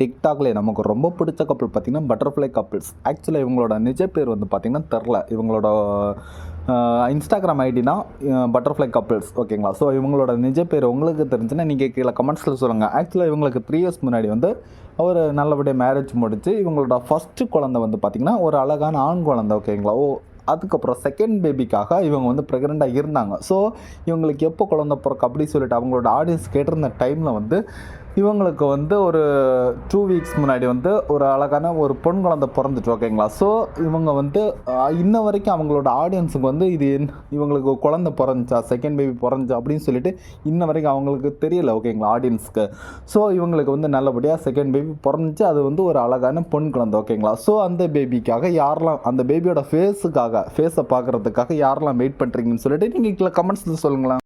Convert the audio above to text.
டிக்டாக்ல நமக்கு ரொம்ப பிடிச்ச கப்பல் பார்த்தீங்கன்னா பட்டர்ஃப்ளை கப்பிள்ஸ் ஆக்சுவலாக இவங்களோட நிஜ பேர் வந்து பார்த்திங்கன்னா தெரில இவங்களோட இன்ஸ்டாகிராம் ஐடினா பட்டர்ஃப்ளை கப்பிள்ஸ் ஓகேங்களா ஸோ இவங்களோட நிஜ பேர் உங்களுக்கு தெரிஞ்சுன்னா நீங்கள் கீழே கமெண்ட்ஸில் சொல்லுங்கள் ஆக்சுவலாக இவங்களுக்கு த்ரீ இயர்ஸ் முன்னாடி வந்து அவர் நல்லபடியாக மேரேஜ் முடிச்சு இவங்களோட ஃபஸ்ட்டு குழந்தை வந்து பார்த்திங்கன்னா ஒரு அழகான ஆண் குழந்தை ஓகேங்களா ஓ அதுக்கப்புறம் செகண்ட் பேபிக்காக இவங்க வந்து ப்ரெக்னெண்ட்டாக இருந்தாங்க. ஸோ இவங்களுக்கு எப்போ குழந்த பிறக்க அப்படி சொல்லிட்டு அவங்களோட ஆடியன்ஸ் கேட்டிருந்த டைமில் வந்து இவங்களுக்கு வந்து ஒரு டூ வீக்ஸ் முன்னாடி வந்து ஒரு அழகான ஒரு பொன் குழந்தை பிறந்துட்டு ஓகேங்களா ஸோ இவங்க வந்து இன்ன வரைக்கும் அவங்களோட ஆடியன்ஸுக்கு வந்து இது இவங்களுக்கு குழந்தை பிறந்துச்சா செகண்ட் பேபி பிறந்துச்சா அப்படின்னு சொல்லிட்டு இன்ன வரைக்கும் அவங்களுக்கு தெரியல ஓகேங்களா ஆடியன்ஸுக்கு ஸோ இவங்களுக்கு வந்து நல்லபடியாக செகண்ட் பேபி பிறந்துச்சு அது வந்து ஒரு அழகான பொன் குழந்தை ஓகேங்களா ஸோ அந்த பேபிக்காக யாரெல்லாம் அந்த பேபியோட ஃபேஸுக்காக ஃபேஸை பார்க்குறதுக்காக யாரெல்லாம் வெயிட் பண்ணுறீங்கன்னு சொல்லிட்டு நீங்கள் கீழே கமெண்ட்ஸில் சொல்லுங்களேன்.